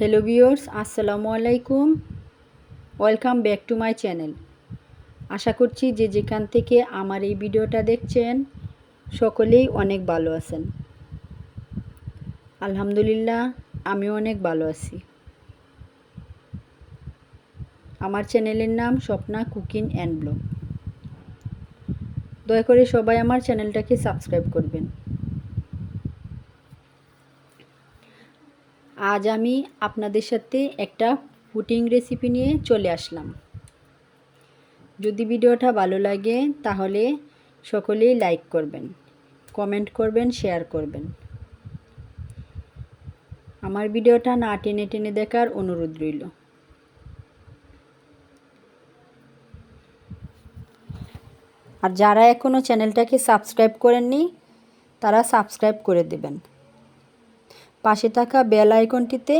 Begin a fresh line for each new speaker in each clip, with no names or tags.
Hello viewers আসসালামু আলাইকুম। Welcome back to my channel আশা করছি যে যেখান থেকে আমার এই ভিডিওটা দেখছেন, সকলেই অনেক ভালো আছেন। আলহামদুলিল্লাহ, আমিও অনেক ভালো আছি। আমার চ্যানেলের নাম স্বপ্না কুকিং অ্যান্ড ব্লগ। দয়া করে সবাই আমার চ্যানেলটাকে সাবস্ক্রাইব করবেন। আজ আমি আপনাদের সাথে একটা পুটিং রেসিপি নিয়ে চলে আসলাম। যদি ভিডিওটা ভালো লাগে, তাহলে সকলেই লাইক করবেন কমেন্ট করবেন শেয়ার করবেন। আমার ভিডিওটা না টেনে টেনে দেখার অনুরোধ রইল। আর যারা এখনও চ্যানেলটাকে সাবস্ক্রাইব করেননি, তারা সাবস্ক্রাইব করে দেবেন। পাশে থাকা বেল আইকনটিতে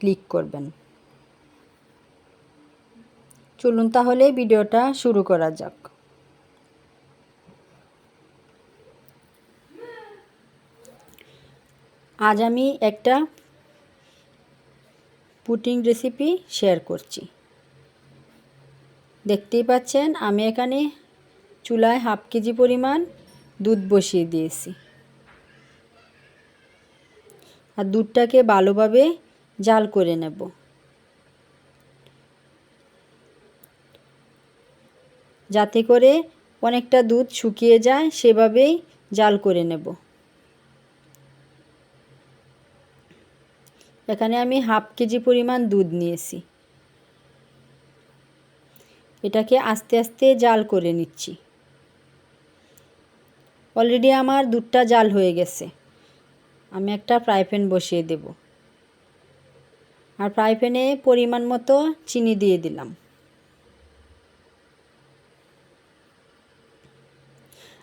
ক্লিক করবেন। চলুন তাহলে ভিডিওটা শুরু করা যাক। আজ আমি একটা পুটিং রেসিপি শেয়ার করছি। দেখতেই পাচ্ছেন, আমি এখানে চুলায় হাফ কেজি পরিমাণ দুধ বসিয়ে দিয়েছি। আর দুধটাকে ভালোভাবে জাল করে নেব। যাতে করে অনেকটা দুধ শুকিয়ে যায়, সেভাবেই জাল করে নেব। এখানে আমি হাফ কেজি পরিমাণ দুধ নিয়েছি। এটাকে আস্তে আস্তে জাল করে নিচ্ছি। অলরেডি আমার দুধটা জাল হয়ে গেছে। আমি একটা ফ্রাই প্যান বসিয়ে দেব। আর ফ্রাই প্যানে পরিমাণ মতো চিনি দিয়ে দিলাম।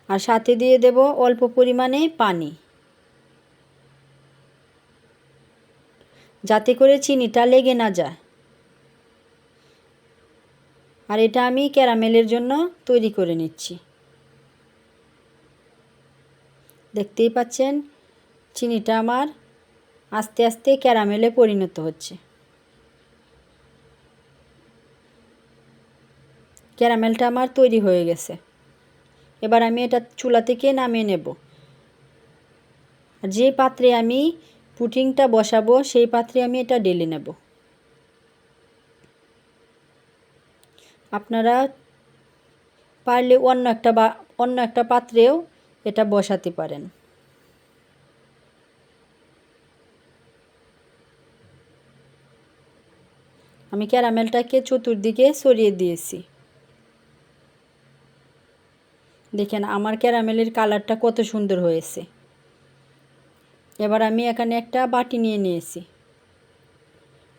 আর সাথে দিয়ে দেব অল্প পরিমাণে পানি। যাতে করে চিনিটা লেগে না যায়। আর এটা আমি ক্যারামেলের জন্য তৈরি করে নিচ্ছি। দেখতেই পাচ্ছেন? চিনিটা আমার আস্তে আস্তে ক্যারামেলে পরিণত হচ্ছে। ক্যারামেলটা আমার তৈরি হয়ে গেছে। এবার আমি এটা চুলা থেকে নামিয়ে নেব। যে পাত্রে আমি পুটিংটা বসাবো, সেই পাত্রে আমি এটা ডেলে নেব। আপনারা পারলে অন্য একটা বা, অন্য একটা পাত্রেও এটা বসাতে পারেন। আমি ক্যারামেলটাকে চতুর্দিকে সরিয়ে দিয়েছি। দেখেন, আমার ক্যারামেলের কালারটা কত সুন্দর হয়েছে। এবার আমি এখানে একটা বাটি নিয়ে নিয়েছি।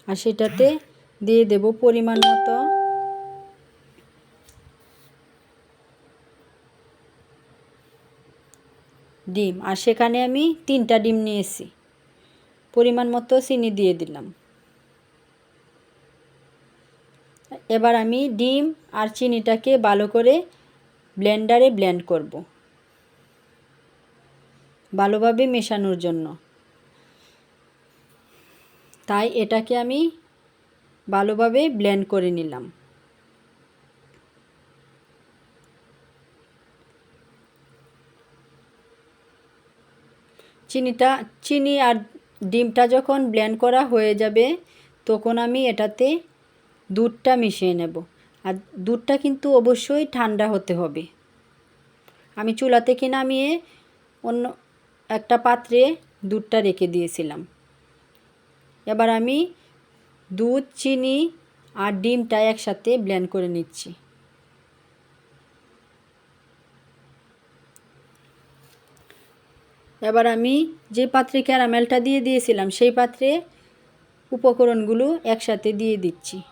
আর সেটাতে দিয়ে দেব পরিমাণ মতো ডিম। আর সেখানে আমি তিনটা ডিম নিয়েছি। পরিমাণ মতো চিনি দিয়ে দিলাম। এবার আমি ডিম আর চিনিটাকে ভালো করে ব্লেন্ডারে ব্লেন্ড করব। ভালোভাবে মেশানোর জন্য। তাই এটাকে আমি ভালোভাবে ব্লেন্ড করে নিলাম। চিনিটা, চিনি আর ডিমটা যখন ব্লেন্ড করা হয়ে যাবে, তখন আমি এটাতে দুধটা মিশিয়ে নেব। আর দুধটা কিন্তু অবশ্যই ঠান্ডা হতে হবে। আমি চুলা থেকে নামিয়ে অন্য একটা পাত্রে দুধটা রেখে দিয়েছিলাম। এবার আমি দুধ, চিনি আর ডিমটা একসাথে ব্লেন্ড করে নিচ্ছি। এবার আমি যে পাত্রে ক্যারামেলটা দিয়ে দিয়েছিলাম, সেই পাত্রে উপকরণগুলো একসাথে দিয়ে দিচ্ছি।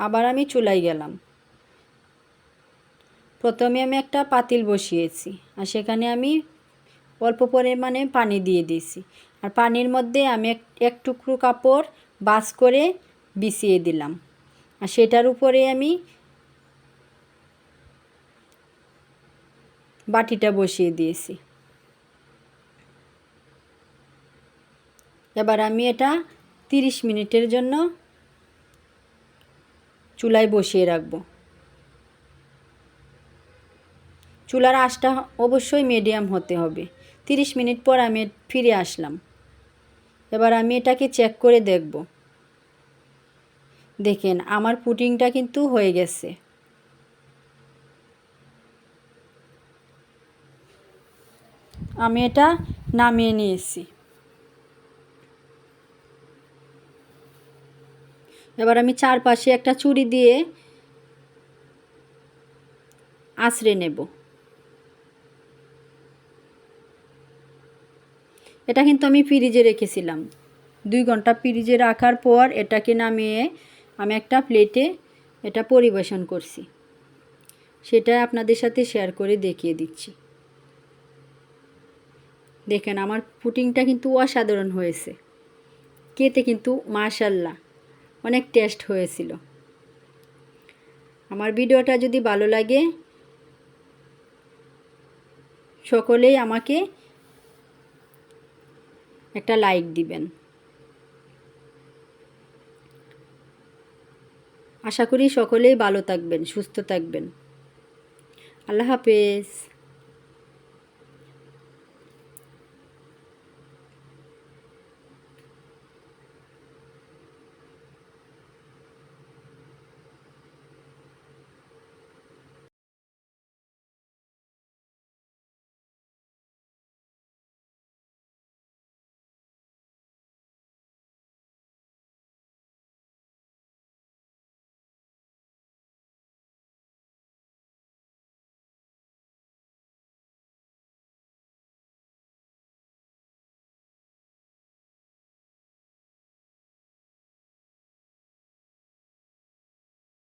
আবার আমি চুলাই গেলাম। প্রথমে আমি একটা পাতিল বসিয়েছি আর সেখানে আমি অল্প পরিমাণে পানি দিয়ে দিয়েছি। আর পানির মধ্যে আমি এক টুকরো কাপড় বাস করে বিছিয়ে দিলাম। আর সেটার উপরে আমি বাটিটা বসিয়ে দিয়েছি। এবার আমি এটা তিরিশ মিনিটের জন্য চুলায় বসিয়ে রাখব। চুলার আঁচটা অবশ্যই মিডিয়াম হতে হবে। তিরিশ মিনিট পর আমি ফিরে আসলাম। এবার আমি এটাকে চেক করে দেখব। দেখেন, আমার পুটিংটা কিন্তু হয়ে গেছে। আমি এটা নামিয়ে নিয়েছি। এবার আমি চারপাশে একটা চুড়ি দিয়ে আঁচড়ে নেব। এটা কিন্তু আমি ফ্রিজে রেখেছিলাম। দুই ঘণ্টা ফ্রিজে রাখার পর এটাকে নামিয়ে আমি একটা প্লেটে এটা পরিবেশন করছি। সেটা আপনাদের সাথে শেয়ার করে দেখিয়ে দিচ্ছি। দেখেন আমার পুটিংটা কিন্তু অসাধারণ হয়েছে। কেতে কিন্তু মাশাল্লাহ অনেক টেস্ট হয়েছিল। আমার ভিডিওটা যদি ভালো লাগে, সকলেই আমাকে একটা লাইক দিবেন। আশা করি সকলেই ভালো থাকবেন, সুস্থ থাকবেন। আল্লাহ হাফেজ।